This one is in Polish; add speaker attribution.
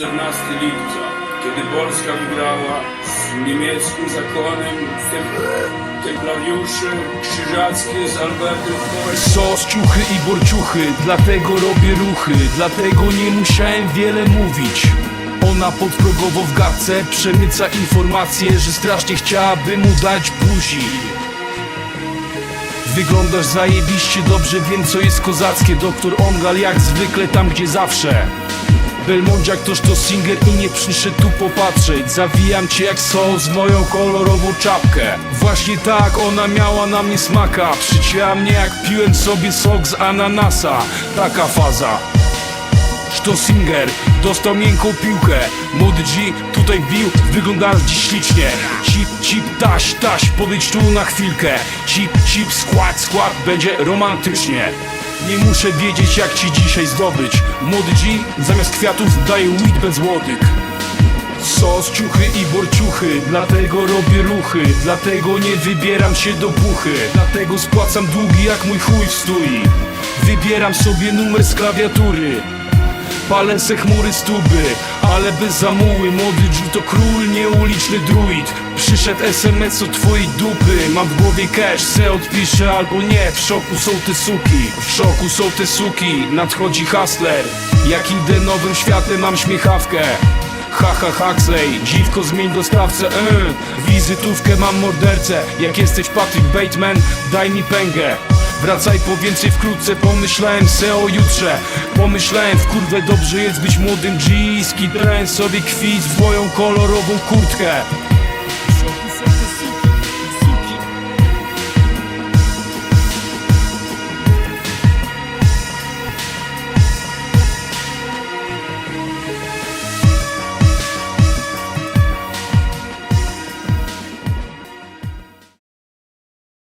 Speaker 1: 14 lipca, kiedy Polska wygrała z niemieckim zakonem tem- templariuszy krzyżackie z Albertem.
Speaker 2: Sos, ciuchy i borciuchy, dlatego robię ruchy Dlatego nie musiałem wiele mówić. Ona podprogowo w gadce przemyca informacje Że strasznie chciałaby mu dać buzi. Wyglądasz zajebiście dobrze, wiem co jest kozackie Doktor Ongal jak zwykle tam gdzie zawsze Belmondziak toż to singer i nie przyszedł tu popatrzeć. Zawijam cię jak sos w moją kolorową czapkę. Właśnie tak ona miała na mnie smaka. Przycięła mnie jak piłem sobie sok z ananasa. Taka faza. Sztosinger dostał miękką piłkę. Młody G tutaj bił, wygląda dziś ślicznie Cip, cip, taś, taś, podejdź tu na chwilkę. Cip, cip, skład, skład, będzie romantycznie Nie muszę wiedzieć jak ci dzisiaj zdobyć. Młody G zamiast kwiatów daje weed bez łodyg Sos, ciuchy i borciuchy Dlatego robię ruchy. Dlatego nie wybieram się do puchy. Dlatego spłacam długi jak mój chuj w stoi Wybieram sobie numer z klawiatury Palę se chmury z tuby Ale bez zamuły. Młody G to król, nie uliczny druid. Przyszedł SMS od twojej dupy. Mam w głowie cash, se odpiszę albo nie. W szoku są te suki W szoku są te suki. Nadchodzi hustler. Jak idę nowym światem mam śmiechawkę. Haha Huxley, dziwko zmień dostawcę yy. Wizytówkę mam mordercę. Jak jesteś Patrick Bateman, daj mi pęgę. Wracaj po więcej wkrótce, pomyślałem se o jutrze Pomyślałem w kurwę dobrze jest być młodym G Skitrałem sobie kwit w moją kolorową kurtkę